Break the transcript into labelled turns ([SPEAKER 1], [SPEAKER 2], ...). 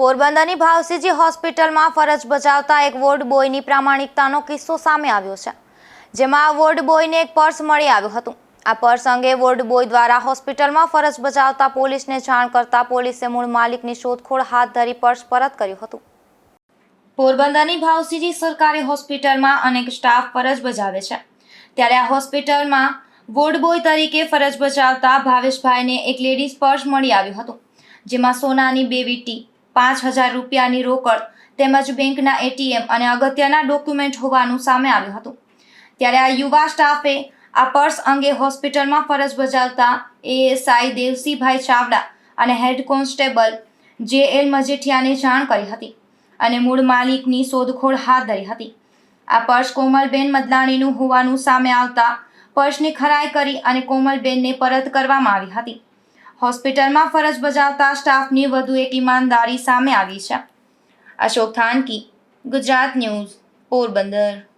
[SPEAKER 1] પોરબંદરની ભાવસીજી હોસ્પિટલમાં ફરજ બજાવતા એક વોર્ડ બોયની પ્રામાણિકતાનો કિસ્સો સામે આવ્યો છે, જેમાં વોર્ડ બોયને એક પર્સ મળી આવ્યું હતું. આ પર્સ અંગે વોર્ડ બોય દ્વારા હોસ્પિટલમાં ફરજ બજાવતા પોલીસને જાણ કરતા પોલીસે મૂળ માલિકની શોધખોળ હાથ ધરી પર્સ પરત કર્યું હતું. પોરબંદરની ભાવસીજી સરકારી હોસ્પિટલમાં અનેક સ્ટાફ ફરજ બજાવે છે. ત્યારે આ હોસ્પિટલમાં વોર્ડ બોય તરીકે ફરજ બજાવતા ભાવેશભાઈને એક લેડીઝ પર્સ મળી આવ્યું હતું, જેમાં સોનાની બે વીટી પાંચ હજાર રૂપિયાની રોકડ તેમજ બેંકના એટીએમ અને અગત્યના ડોક્યુમેન્ટ હોવાનું સામે આવ્યું હતું. ત્યારે આ યુવા સ્ટાફે આ પર્સ અંગે હોસ્પિટલમાં ફરજ બજાવતા એએસઆઈ દેવસીભાઈ ચાવડા અને હેડ કોન્સ્ટેબલ જે એલ મજેઠિયાને જાણ કરી હતી અને મૂળ માલિકની શોધખોળ હાથ ધરી હતી. આ પર્સ કોમલબેન મદલાણીનું હોવાનું સામે આવતા પર્સની ખરાઈ કરી અને કોમલબેનને પરત કરવામાં આવી હતી. હોસ્પિટલમાં ફરજ બજાવતા સ્ટાફની વધુ એક ઈમાનદારી સામે આવી છે. અશોક થાનકી ગુજરાત ન્યૂઝ, પોરબંદર.